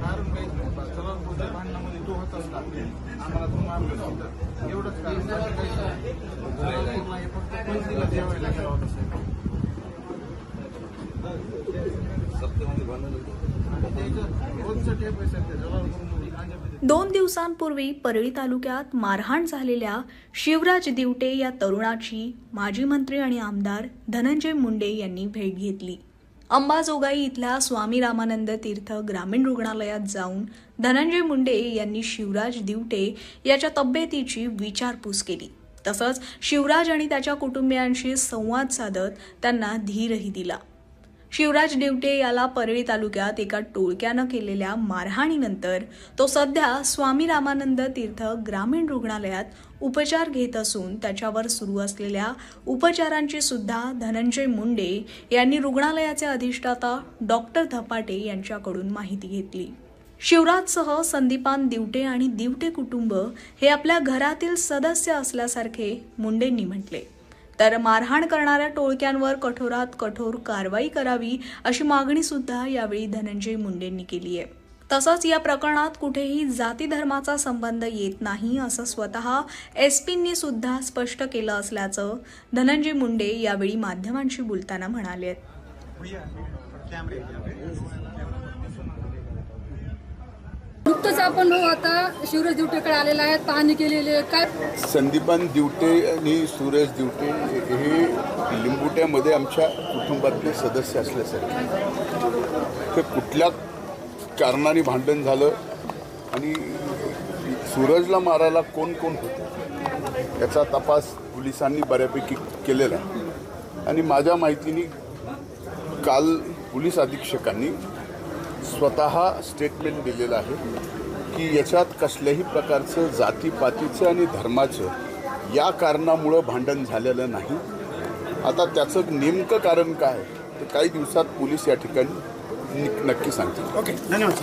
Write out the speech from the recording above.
कारण काहीच नाही बा, भांडणामध्ये तो होत का आम्हाला तो मारलं नव्हतं एवढंच कारण बाकी काहीच नाही जलालपूरला हे फक्त पंक्तीला जेवायला गेला होता साहेब दोन दिवसांपूर्वी परळी तालुक्यात मारहाण झालेल्या शिवराज दिवटे या तरुणाची माजी मंत्री आणि आमदार धनंजय मुंडे यांनी भेट घेतली. अंबाजोगाई इथल्या स्वामी रामानंद तीर्थ ग्रामीण रुग्णालयात जाऊन धनंजय मुंडे यांनी शिवराज दिवटे याच्या तब्येतीची विचारपूस केली. तसंच शिवराज आणि त्याच्या कुटुंबियांशी संवाद साधत त्यांना धीरही दिला. शिवराज देवटे याला परळी तालुक्यात एका टोळक्यानं केलेल्या मारहाणीनंतर तो सध्या स्वामी रामानंद तीर्थ ग्रामीण रुग्णालयात उपचार घेत असून त्याच्यावर सुरू असलेल्या उपचारांची सुद्धा धनंजय मुंडे यांनी रुग्णालयाचे अधिष्ठाता डॉक्टर धपाटे यांच्याकडून माहिती घेतली. शिवराजसह संदीपान दिवटे आणि दिवटे कुटुंब हे आपल्या घरातील सदस्य असल्यासारखे मुंडेंनी म्हटले. तर मारहाण करणाऱ्या टोळक्यांवर कठोरात कठोर कारवाई करावी अशी मागणी सुद्धा यावेळी धनंजय मुंडेंनी केली आहे. तसंच या प्रकरणात कुठेही जाती धर्माचा संबंध येत नाही असं स्वतः एस पींनी सुद्धा स्पष्ट केलं असल्याचं धनंजय मुंडे यावेळी माध्यमांशी बोलताना म्हणाले नुकतंच आपण आता शिवराज दिवटेकडे आलेला आहे पाहणी केलेली आहे. काय संदीपान दिवटे आणि सुरेश दिवटे हे लिंबुट्यामध्ये आमच्या कुटुंबातले सदस्य असल्यासारखे. ते कुठल्या कारणाने भांडण झालं आणि सूरजला मारायला कोण कोण होतं? याचा तपास पोलिसांनी बऱ्यापैकी केलेला आहे. आणि माझ्या माहितीने काल पोलीस अधीक्षकांनी स्वतः स्टेटमेंट दिलेलं आहे की याच्यात कसल्याही प्रकारचं जातीपातीचं आणि धर्माचं या कारणामुळं भांडण झालेलं नाही. आता त्याचं नेमकं कारण काय तर काही दिवसात पोलीस या ठिकाणी नि- नक्की सांगतील. ओके धन्यवाद.